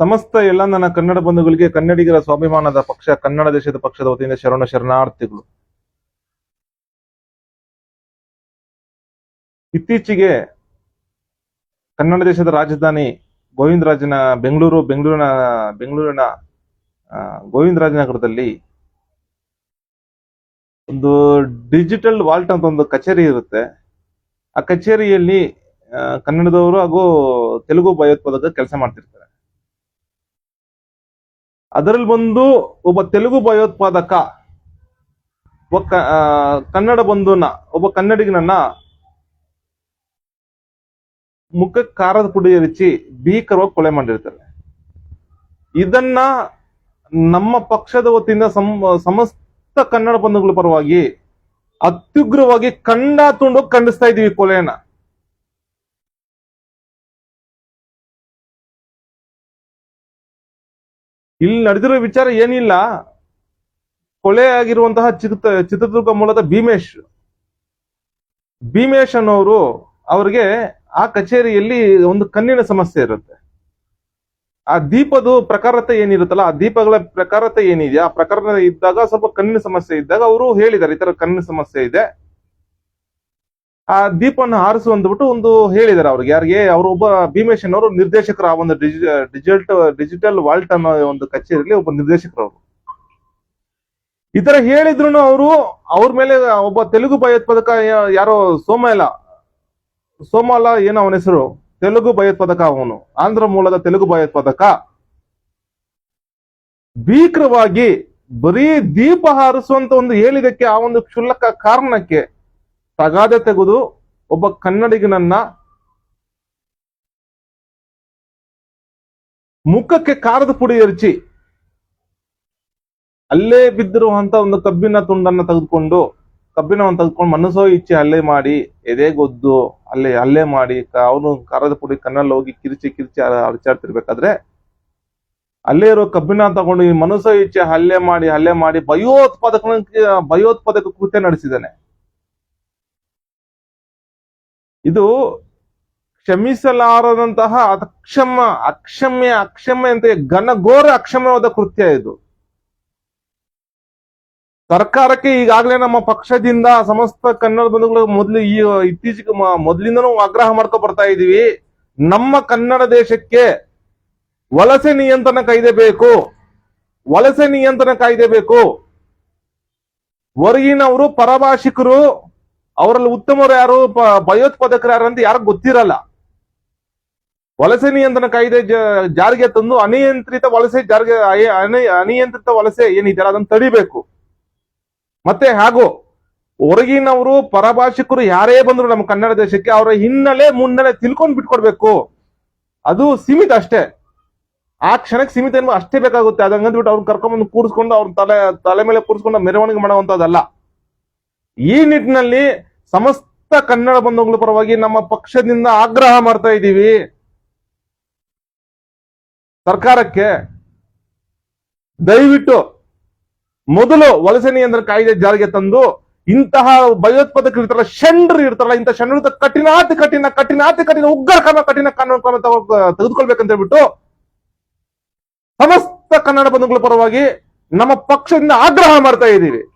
ಸಮಸ್ತ ಎಲ್ಲ ನನ್ನ ಕನ್ನಡ ಬಂಧುಗಳಿಗೆ ಕನ್ನಡಿಗರ ಸ್ವಾಭಿಮಾನದ ಪಕ್ಷ, ಕನ್ನಡ ದೇಶದ ಪಕ್ಷದ ವತಿಯಿಂದ ಶರಣ ಶರಣಾರ್ಥಿಗಳು. ಇತ್ತೀಚೆಗೆ ಕನ್ನಡ ದೇಶದ ರಾಜಧಾನಿ ಗೋವಿಂದರಾಜನ ಬೆಂಗಳೂರು, ಬೆಂಗಳೂರಿನ ಬೆಂಗಳೂರಿನ ಗೋವಿಂದರಾಜ ಗೋವಿಂದರಾಜನಗರದಲ್ಲಿ ಒಂದು ಡಿಜಿಟಲ್ ವಾಲ್ಟ್ ಅಂತ ಒಂದು ಕಚೇರಿ ಇರುತ್ತೆ. ಆ ಕಚೇರಿಯಲ್ಲಿ ಕನ್ನಡದವರು ಹಾಗೂ ತೆಲುಗು ಭಯೋತ್ಪಾದಕ ಕೆಲಸ ಮಾಡ್ತಿರ್ತಾರೆ. ಅದರಲ್ಲಿ ಬಂದು ಒಬ್ಬ ತೆಲುಗು ಭಯೋತ್ಪಾದಕ, ಒಬ್ಬ ಕನ್ನಡ ಬಂಧುನ, ಒಬ್ಬ ಕನ್ನಡಿಗನನ್ನ ಮುಖ ಖಾರದ ಪುಡಿ ಎರಚಿ ಭೀಕರವಾಗಿ ಕೊಲೆ ಮಾಡಿರ್ತಾರೆ. ಇದನ್ನ ನಮ್ಮ ಪಕ್ಷದ ವತಿಯಿಂದ ಸಮಸ್ತ ಕನ್ನಡ ಬಂಧುಗಳ ಪರವಾಗಿ ಅತ್ಯುಗ್ರವಾಗಿ ಕಂಡ ತುಂಡು ಖಂಡಿಸ್ತಾ ಇದೀವಿ ಕೊಲೆಯನ್ನ. ಇಲ್ಲಿ ನಡೆದಿರೋ ವಿಚಾರ ಏನಿಲ್ಲ. ಕೊಲೆ ಆಗಿರುವಂತಹ ಚಿತ್ರ, ಚಿತ್ರದುರ್ಗ ಮೂಲದ ಭೀಮೇಶ್. ಭೀಮೇಶ್ ಅನ್ನೋರು ಅವ್ರಿಗೆ ಆ ಕಚೇರಿಯಲ್ಲಿ ಒಂದು ಕಣ್ಣಿನ ಸಮಸ್ಯೆ ಇರುತ್ತೆ. ಆ ದೀಪದ ಪ್ರಕಾರತೆ ಏನಿರುತ್ತಲ್ಲ, ಆ ದೀಪಗಳ ಪ್ರಕಾರತೆ ಏನಿದೆ, ಆ ಪ್ರಕಾರ ಇದ್ದಾಗ ಸ್ವಲ್ಪ ಕಣ್ಣಿನ ಸಮಸ್ಯೆ ಇದ್ದಾಗ ಅವರು ಹೇಳಿದ್ದಾರೆ, ಈ ತರ ಕಣ್ಣಿನ ಸಮಸ್ಯೆ ಇದೆ. ಆ ದೀಪವನ್ನು ಹಾರಿಸು ಅಂದ್ಬಿಟ್ಟು ಒಂದು ಹೇಳಿದ್ದಾರೆ ಅವ್ರಿಗೆ. ಯಾರಿಗೆ? ಅವರು ಒಬ್ಬ ಭೀಮೇಶನ್ ಅವರು ನಿರ್ದೇಶಕರು ಆ ಒಂದು ಡಿಜಿಟಲ್ ಡಿಜಿಟಲ್ ವಾಲ್ಟ್ ಅನ್ನೋ ಒಂದು ಕಚೇರಿಯಲ್ಲಿ ಒಬ್ಬ ನಿರ್ದೇಶಕರು ಅವರು. ಈ ತರ ಹೇಳಿದ್ರು ಅವರು ಅವ್ರ ಮೇಲೆ ಒಬ್ಬ ತೆಲುಗು ಭಯೋತ್ಪಾದಕ ಯಾರೋ ಸೋಮಲ ಸೋಮಲ ಏನೋ ಅವನ ಹೆಸರು, ತೆಲುಗು ಭಯೋತ್ಪಾದಕ ಅವನು, ಆಂಧ್ರ ಮೂಲದ ತೆಲುಗು ಭಯೋತ್ಪಾದಕ. ಭೀಕರವಾಗಿ ಬರೀ ದೀಪ ಹಾರಿಸುವಂತ ಒಂದು ಹೇಳಿದಕ್ಕೆ ಆ ಒಂದು ಕ್ಷುಲ್ಲಕ ಕಾರಣಕ್ಕೆ ತಗಾದೆ ತೆಗೆದು ಒಬ್ಬ ಕನ್ನಡಿಗನನ್ನ ಮುಖಕ್ಕೆ ಕಾರದ ಪುಡಿ ಎರಚಿ ಅಲ್ಲೇ ಬಿದ್ದಿರುವಂತ ಒಂದು ಕಬ್ಬಿನ ತುಂಡನ್ನ ತೆಗೆದುಕೊಂಡು, ಕಬ್ಬಿನವನ್ನು ತೆಗೆದುಕೊಂಡು ಮನಸ್ಸೋ ಇಚ್ಛೆ ಅಲ್ಲೇ ಮಾಡಿ ಎದೆಗೊದ್ದು ಅಲ್ಲೇ ಅಲ್ಲೇ ಮಾಡಿ ಅವನು ಕಾರದ ಪುಡಿ ಕಣ್ಣಲ್ಲಿ ಹೋಗಿ ಕಿರಿಚಿ ಕಿರಿಚಿ ಅಡಚಾಡ್ತಿರ್ಬೇಕಾದ್ರೆ ಅಲ್ಲೇ ಇರೋ ಕಬ್ಬಿನ ತಗೊಂಡು ಈ ಮನಸ್ಸೋ ಇಚ್ಛೆ ಹಲ್ಲೆ ಮಾಡಿ ಹಲ್ಲೆ ಮಾಡಿ ಭಯೋತ್ಪಾದಕ ಭಯೋತ್ಪಾದಕ ಕೃತ್ಯ ನಡೆಸಿದ್ದಾನೆ. ಇದು ಕ್ಷಮಿಸಲಾರದಂತಹ ಅಕ್ಷಮ, ಅಕ್ಷಮ್ಯ ಅಕ್ಷಮ್ಯ ಅಂತ ಘನಘೋರ ಅಕ್ಷಮ್ಯವಾದ ಕೃತ್ಯ ಇದು. ಸರ್ಕಾರಕ್ಕೆ ಈಗಾಗಲೇ ನಮ್ಮ ಪಕ್ಷದಿಂದ ಸಮಸ್ತ ಕನ್ನಡ ಬಂಧುಗಳು ಮೊದಲು ಈ ಇತ್ತೀಚೆಗೆ ಮೊದಲಿಂದನೂ ಆಗ್ರಹ ಮಾಡ್ಕೊ ಬರ್ತಾ ಇದೀವಿ ನಮ್ಮ ಕನ್ನಡ ದೇಶಕ್ಕೆ ವಲಸೆ ನಿಯಂತ್ರಣ ಕಾಯ್ದೆ ಬೇಕು. ವಲಸೆ ನಿಯಂತ್ರಣ ಕಾಯ್ದೆ ಬೇಕು. ಹೊರಗಿನವರು ಪರಭಾಷಿಕರು ಅವರಲ್ಲಿ ಉತ್ತಮರು ಯಾರು? ಭಯೋತ್ಪಾದಕರು ಯಾರು ಅಂತ ಯಾರು ಗೊತ್ತಿರಲ್ಲ. ವಲಸೆ ನಿಯಂತ್ರಣ ಕಾಯ್ದೆ ಜಾರಿಗೆ ತಂದು ಅನಿಯಂತ್ರಿತ ವಲಸೆ ಜಾರಿಗೆ ಅನಿ- ಅನಿಯಂತ್ರಿತ ವಲಸೆ ಏನಿದೆ ಅದನ್ನು ತಡಿಬೇಕು. ಮತ್ತೆ ಹಾಗೂ ಹೊರಗಿನವರು, ಪರಭಾಷಿಕರು ಯಾರೇ ಬಂದ್ರು ನಮ್ಮ ಕನ್ನಡ ದೇಶಕ್ಕೆ ಅವರ ಹಿನ್ನೆಲೆ ಮುನ್ನೆಲೆ ತಿಳ್ಕೊಂಡು ಬಿಟ್ಕೊಡ್ಬೇಕು. ಅದು ಸೀಮಿತ ಅಷ್ಟೇ. ಆ ಕ್ಷಣಕ್ಕೆ ಸೀಮಿತ ಅಷ್ಟೇ ಬೇಕಾಗುತ್ತೆ. ಅದಂಗಂದ್ಬಿಟ್ಟು ಅವ್ರನ್ನ ಕರ್ಕೊಂಡ್ಬಂದು ಕೂರಿಸ್ಕೊಂಡು ಅವ್ರ ತಲೆ ತಲೆ ಮೇಲೆ ಕೂರಿಸ್ಕೊಂಡು ಮೆರವಣಿಗೆ ಮಾಡುವಂತದ್ದಲ್ಲ ಈ ನಿಟ್ಟಿನಲ್ಲಿ ಸಮಸ್ತ ಕನ್ನಡ ಬಂಧುಗಳ ಪರವಾಗಿ ನಮ್ಮ ಪಕ್ಷದಿಂದ ಆಗ್ರಹ ಮಾಡ್ತಾ ಇದ್ದೀವಿ. ಸರ್ಕಾರಕ್ಕೆ ದಯವಿಟ್ಟು ಮೊದಲು ವಲಸೆ ನಿಯಂತ್ರಣ ಕಾಯ್ದೆ ಜಾರಿಗೆ ತಂದು ಇಂತಹ ಭಯೋತ್ಪಾದಕರು ಇರ್ತಾರಲ್ಲ ಷಂಡ್ರು ಇರ್ತಾರಲ್ಲ ಇಂತಹ ಕಠಿಣ ಕಠಿಣಾತಿ ಕಠಿಣ ಕಠಿಣಾತಿ, ಕಠಿಣ ಉಗ್ರ ಕ್ರಮ, ಕಠಿಣ ಕಾನೂನು ಕ್ರಮ ತಗೋ- ತೆಗೆದುಕೊಳ್ಬೇಕಂತ ಹೇಳ್ಬಿಟ್ಟು ಸಮಸ್ತ ಕನ್ನಡ ಬಂಧುಗಳ ಪರವಾಗಿ ನಮ್ಮ ಪಕ್ಷದಿಂದ ಆಗ್ರಹ ಮಾಡ್ತಾ ಇದ್ದೀವಿ.